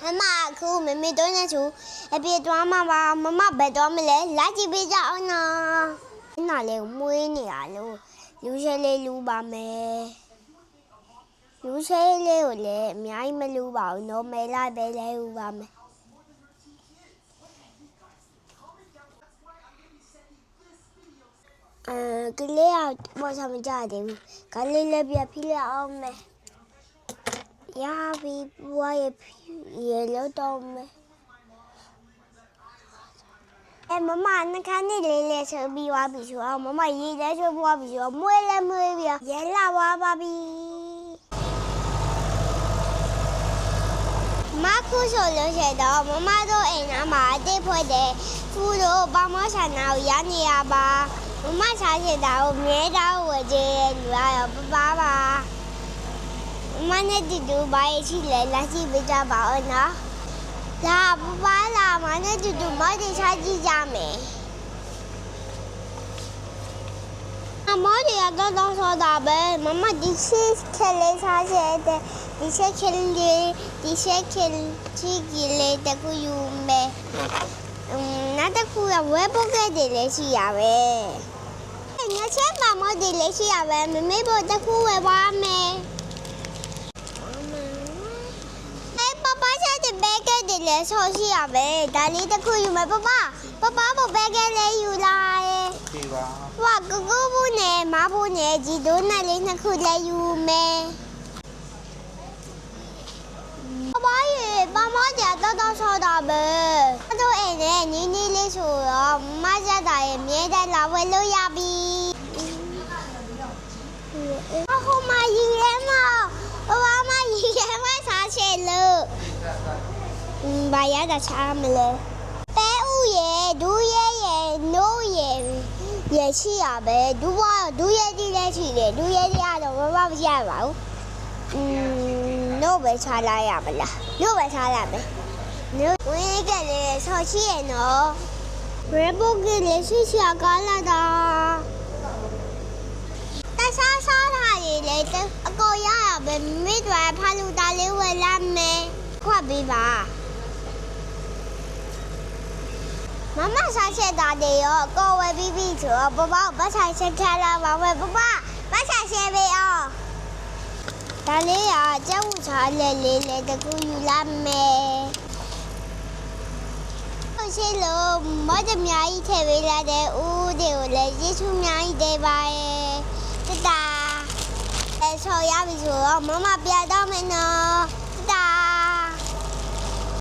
妈可我妹妹都那处，哎别抓妈妈，妈妈别抓没来，垃圾别找呢。哪里没你啊？留留下来留吧没？留下来留嘞，明儿没留吧，那没来别来留吧没。呃，格里啊，我上面家的，格里那边皮了没？ ဆာမကြတယ်ဘူးကလေးလည်းပြဖိလိုက်အောင်မယ်ရပြီဘွားရဲ့ရေလို့တော့မယ်အဲမမနှခမ်းနေလေးလေးဆိုပြီးသွားပြီဆိုတော့မမရေလဲဆိုပွားပြီဆိုတော့မွေးလဲမွေးပြီရဲလာသွားပါပြီ မခုဆိုလို့ရှိတော့မမတို့အိမ်နာမှာအတိတ်ဖွဲ့တဲ့ဖူတို့ဘာမဆန္ဒကိုရနေရပါမမစားချင်တာကိုမြဲတောင်းဝကြည့်လူရတော့ပပပါမနဲ့တူတူဘာရရှိလဲလက်ရှိပေးကြပါဦးနော်လာပပလာမနဲ့တူတူမတွေချကြည့်ကြမယ်အမောကြီးကတော့တော့ဆိုတာပဲမမဒီရှိခဲလေးစားချင်တဲ့ဒီရှိခဲလေးဒီရှိခဲချီကြီးလေးတကူယူမယ်အင်းနောက်တစ်ခုကဝဲပုတ်ကဲတွေလည်းရှိရပဲညချက်မမတွေလည်းရှိရပဲမမေဘတကူဝဲပါမယ်အဲပပချက်တဲ့ဘဲကဲတွေ လည်းဆောရှိရပဲဒါလေးတကူယူမယ်ပပပပဘဘဲကဲလေးယူလာရဲ့ဒီပါ။ဝါကကူဘူးနဲ့မဘူးနဲ့ဒီဒိုးနဲ့လေးနှစ်ခုလည်းယူမယ်။ဘာရေဘာမကြတော့တော့ဆောတာပဲ။တို့အိမ်နဲ့နီးနီးလေးဆိုတော့မကြတာရဲ့မြဲတဲ့လာဝဲလို့ရပြီ။အဟိုမကြီးရဲမ။ဘာမကြီးရဲမစားချေလို့။อืม ။ဘာရတာချားမလဲ။ပဲဥရဲ့ဒူးရဲ့ရဲ့နိုးရဲ့ရဲ့ရှိရပဲ။ဒူးကဒူးရဲ့ဒီလည်းရှိတယ်။ဒူးရဲ့ဒီကတော့ဘာမှမရပါဘူး။อืมနိုးပဲချားလိုက်ရမလား။နိုးပဲချားရမယ်။နိုးဝင်းကလေးဆော်ရှိရနော်။ Rainbow ကလေးရှိရှိကားလာတာ။တဆာဆာတာကြီးလေအကိုရရပဲမိမိတို့ဖာလူတာလေးဝယ်လာမယ်။ခွက်ပေးပါ။ မစားချက်တာတွေရောကိုဝယ်ပြီးပြီဆိုတော့ဘဘပတ်ဆိုင်ချက်ချလာပါဝယ်ဘဘပတ်ဆိုင်ချက်ပေးအောင်ဒါလေးကကျက်ဝချားလဲလေးလဲတကူယူလာမယ်ဟုတ်ရှိလို့မဒမြာကြီးထည့်ပေးလာတဲ့ဦးတွေကိုလည်းယေရှုအများကြီးတဲ့ပါရဲ့တတာအဲဆော်ရပြီဆိုတော့မမပြတော့မယ်နော်